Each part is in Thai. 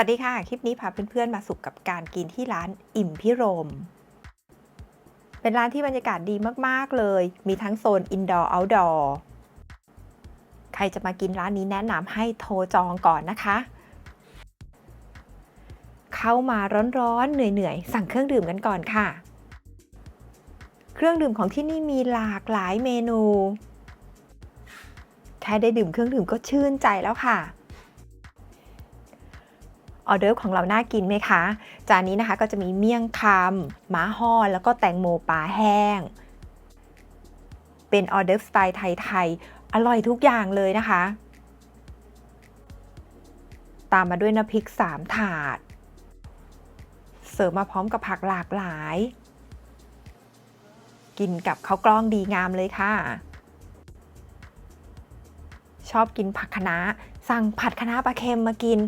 วัสดีค่ะ คลิปนี้พาเพื่อนๆมาสุขกับการกินที่ร้านอิ่มพิรม เป็นร้านที่บรรยากาศดีมากๆเลย มีทั้งโซนอินดอร์เอาท์ดอร์ ใครจะมากินร้านนี้แนะนำให้โทรจองก่อนนะคะ เข้ามาร้อนๆ เหนื่อยๆ สั่งเครื่องดื่มกันก่อนค่ะ เครื่องดื่มของที่นี่มีหลากหลายเมนู แค่ได้ดื่มเครื่องดื่มก็ชื่นใจแล้วค่ะ ออเดอร์ของเราน่ากินไหมคะ จานนี้นะคะก็จะมีเมี่ยงคำม้าห่อแล้วก็แตงโมปลาแห้ง เป็นออเดอร์สไตล์ไทยๆ อร่อยทุกอย่างเลยนะคะ ตามมาด้วยน้ำพริกสามถาด เสิร์ฟมาพร้อมกับผักหลากหลาย กินกับข้าวกล้องดีงามเลยค่ะชอบกินผักคะน้าสั่งผัดคะน้าปลาเค็มมากิน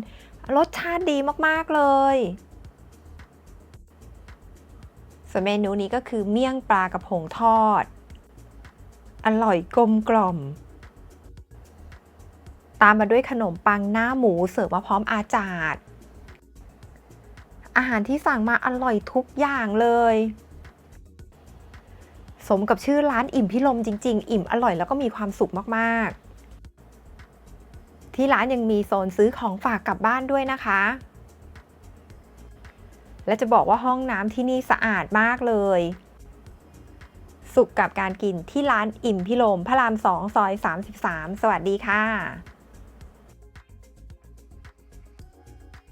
รสชาติดีมาก ๆ เลย ส่วนเมนูนี้ก็คือเมี่ยงปลากระพงทอด อร่อยกลมกล่อม ตามมาด้วยขนมปังหน้าหมูเสิร์ฟมาพร้อมอาจาดอาหารที่สั่งมาอร่อยทุกอย่างเลย สมกับชื่อร้านอิ่มพิลมจริง ๆ อิ่มอร่อยแล้วก็มีความสุขมาก ๆ ที่ร้านยังมีโซนซื้อของฝากกลับบ้านด้วยนะคะ และจะบอกว่าห้องน้ำที่นี่สะอาดมากเลย สุขกับการกินที่ร้านอิ่มพิลมพระราม 2 ซอย 33 สวัสดีค่ะ